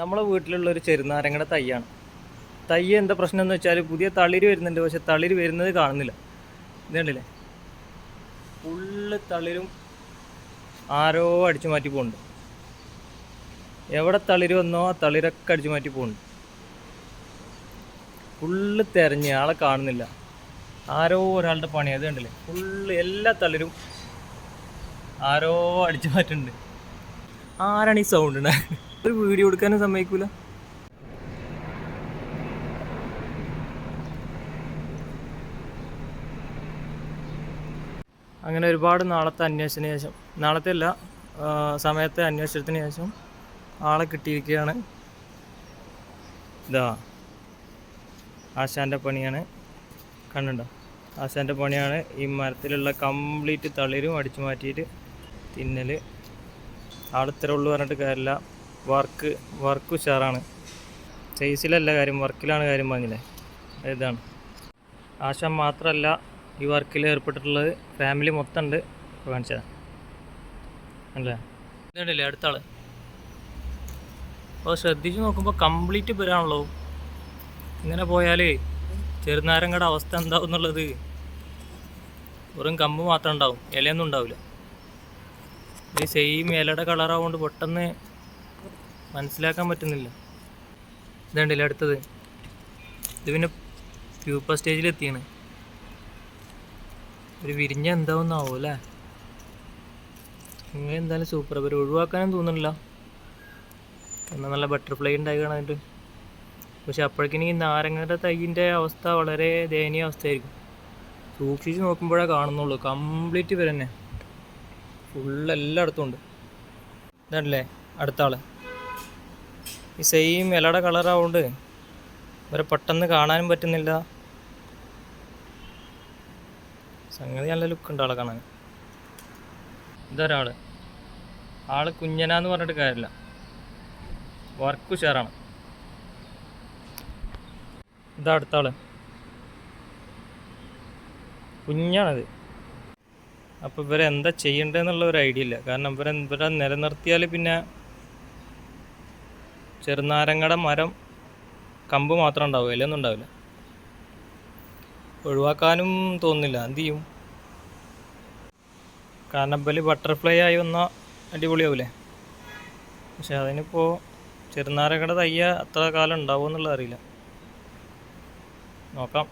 നമ്മളെ വീട്ടിലുള്ള ഒരു ചെറുനാരങ്ങയുടെ തൈയാണ്. തൈ എന്താ പ്രശ്നം എന്ന് വെച്ചാൽ പുതിയ തളിര് വരുന്നുണ്ട് പക്ഷെ തളിര് വരുന്നത് കാണുന്നില്ല. ഇത് കണ്ടില്ലേ? ഫുള്ള് തളിരും ആരോ അടിച്ചു മാറ്റി പോകുന്നുണ്ട് എവിടെ തളിര് വന്നോ ആ തളിരൊക്കെ അടിച്ചു മാറ്റി പോകുന്നുണ്ട് ഫുള്ള് തെരഞ്ഞ് ആളെ കാണുന്നില്ല. ആരോ ഒരാളുടെ പണി അത് കണ്ടില്ലേ? ഫുള്ള് എല്ലാ തളിരും ആരോ അടിച്ചു മാറ്റുന്നുണ്ട്. ആരാണ് ഈ സൗണ്ട് ഒരു വീഡിയോ എടുക്കാനും സമ്മതിക്കൂല. അങ്ങനെ ഒരുപാട് നാളത്തെ അന്വേഷണത്തിന് ശേഷം നാളത്തെ അല്ല സമയത്തെ അന്വേഷണത്തിന് ശേഷം ആളെ കിട്ടിയിരിക്കുകയാണ്. ഇതാ ആശാന്റെ പണിയാണ്. കണ്ണുണ്ടോ? ആശാന്റെ പണിയാണ് ഈ മരത്തിലുള്ള കംപ്ലീറ്റ് തളിരും അടിച്ചു മാറ്റിയിട്ട് തിന്നൽ ആളിത്ര ഉള്ളു പറഞ്ഞിട്ട് കാര്യമില്ല. വർക്ക് വർക്ക് ഉഷാറാണ്. സൈസിലല്ല കാര്യം വർക്കിലാണ് കാര്യം പറഞ്ഞില്ലേ? ഇതാണ്. ആശം മാത്രമല്ല ഈ വർക്കിൽ ഏർപ്പെട്ടിട്ടുള്ളത്. ഫാമിലി മൊത്തം ഉണ്ട് കാണിച്ചതാണ് അല്ലേ? ഇതുണ്ടല്ലേ അടുത്ത ആൾ? അപ്പോൾ ശ്രദ്ധിച്ച് നോക്കുമ്പോൾ കംപ്ലീറ്റ് പേരാണല്ലോ ഇങ്ങനെ പോയാലേ ചെറുനാരങ്ങയുടെ അവസ്ഥ എന്താവും എന്നുള്ളത് വെറും കമ്പ് മാത്രം ഉണ്ടാവും. ഇലയൊന്നും ഉണ്ടാവില്ല. ഈ സെയിം ഇലയുടെ കളറാവുകൊണ്ട് പെട്ടെന്ന് മനസ്സിലാക്കാൻ പറ്റുന്നില്ല. ഇതുണ്ടല്ലേ അടുത്തത്. ഇത് പിന്നെ പ്യൂപ്പ സ്റ്റേജിലെത്തിയാണ് ഒരു വിരിഞ്ഞ എന്താവുന്നാവും അല്ലേ? ഇങ്ങനെ എന്തായാലും സൂപ്പർ അവർ ഒഴിവാക്കാനും തോന്നുന്നില്ല. എന്നാൽ നല്ല ബട്ടർഫ്ലൈ ഉണ്ടായി കാണാനായിട്ട് പക്ഷെ അപ്പോഴേക്കും ഈ നാരങ്ങയുടെ തൈയിന്റെ അവസ്ഥ വളരെ ദയനീയ അവസ്ഥയായിരിക്കും. സൂക്ഷിച്ച് നോക്കുമ്പോഴേ കാണുന്നുള്ളൂ. കംപ്ലീറ്റ് ഇവർ തന്നെ ഫുള്ള് എല്ലായിടത്തും ഉണ്ട്. ഇതല്ലേ അടുത്ത ആൾ ഈ സെയിം ഇലയുടെ കളറാവുകൊണ്ട് ഇവരെ പെട്ടെന്ന് കാണാനും പറ്റുന്നില്ല. സംഗതി നല്ല ലുക്ക് ഉണ്ട് ആളെ കാണാൻ. ഇതൊരാൾ ആൾ കുഞ്ഞനാന്ന് പറഞ്ഞിട്ട് കാര്യമില്ല. വർക്ക് ഉഷാറാണ്. ഇതാ അടുത്ത ആൾ. കുഞ്ഞാണത്. അപ്പോൾ ഇവരെന്താ ചെയ്യേണ്ടതെന്നുള്ള ഒരു ഐഡിയ ഇല്ല. കാരണം ഇവരെ ഇവരെ നിലനിർത്തിയാൽ പിന്നെ ചെറുനാരങ്ങയുടെ മരം കമ്പ് മാത്രം ഉണ്ടാവും ഇലയൊന്നും ഉണ്ടാവില്ല. ഒഴിവാക്കാനും തോന്നില്ല എന്ത് ചെയ്യും? കാരണം ഇവൽ ബട്ടർഫ്ലൈ ആയി വന്നാൽ അടിപൊളിയാവൂലേ? പക്ഷെ അതിനിപ്പോൾ ചെറുനാരങ്ങയുടെ തയ്യ അത്ര കാലം ഉണ്ടാവുമെന്നുള്ളത് അറിയില്ല. നോക്കാം.